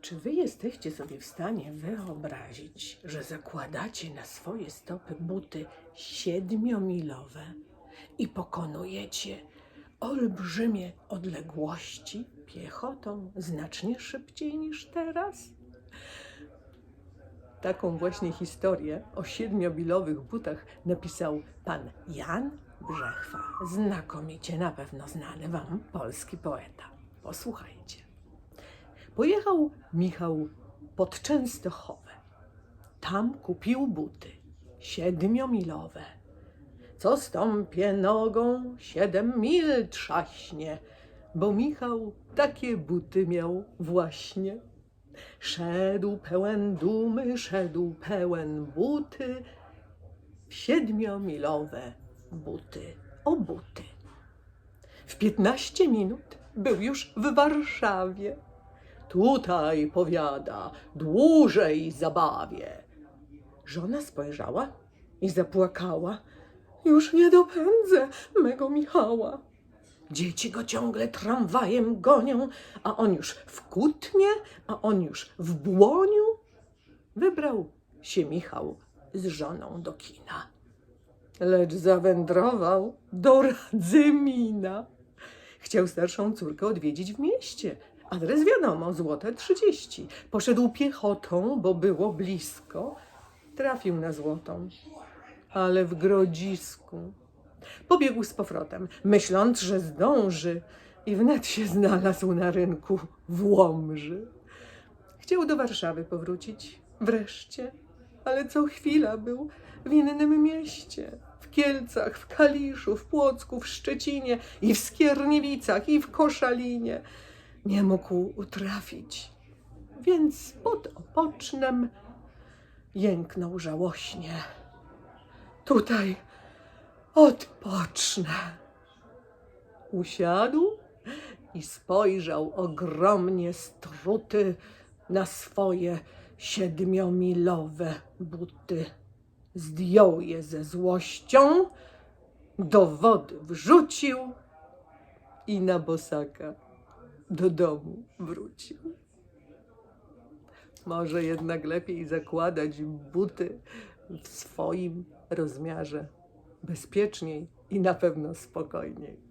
Czy wy jesteście sobie w stanie wyobrazić, że zakładacie na swoje stopy buty siedmiomilowe i pokonujecie olbrzymie odległości piechotą znacznie szybciej niż teraz? Taką właśnie historię o siedmiomilowych butach napisał pan Jan Brzechwa, znakomicie na pewno znany wam polski poeta. Posłuchajcie. Pojechał Michał pod Częstochowę. Tam kupił buty siedmiomilowe. Co stąpię nogą, siedem mil trzaśnie, bo Michał takie buty miał właśnie. Szedł pełen dumy, szedł pełen buty, siedmiomilowe buty, o buty. W piętnaście minut był już w Warszawie. Tutaj, powiada, dłużej zabawię. Żona spojrzała i zapłakała. Już nie dopędzę mego Michała. Dzieci go ciągle tramwajem gonią, a on już w Kutnie, a on już w Błoniu. Wybrał się Michał z żoną do kina. Lecz zawędrował do Radzymina. Chciał starszą córkę odwiedzić w mieście. Adres wiadomo, złote 30. Poszedł piechotą, bo było blisko. Trafił na złotą, ale w grodzisku. Pobiegł z powrotem, myśląc, że zdąży i wnet się znalazł na rynku w Łomży. Chciał do Warszawy powrócić, wreszcie, ale co chwila był w innym mieście. W Kielcach, w Kaliszu, w Płocku, w Szczecinie i w Skierniewicach i w Koszalinie. Nie mógł utrafić, więc pod opocznem jęknął żałośnie. Tutaj odpocznę. Usiadł i spojrzał ogromnie struty na swoje siedmiomilowe buty. Zdjął je ze złością, do wody wrzucił i na bosaka do domu wrócił. Może jednak lepiej zakładać buty w swoim rozmiarze bezpieczniej i na pewno spokojniej.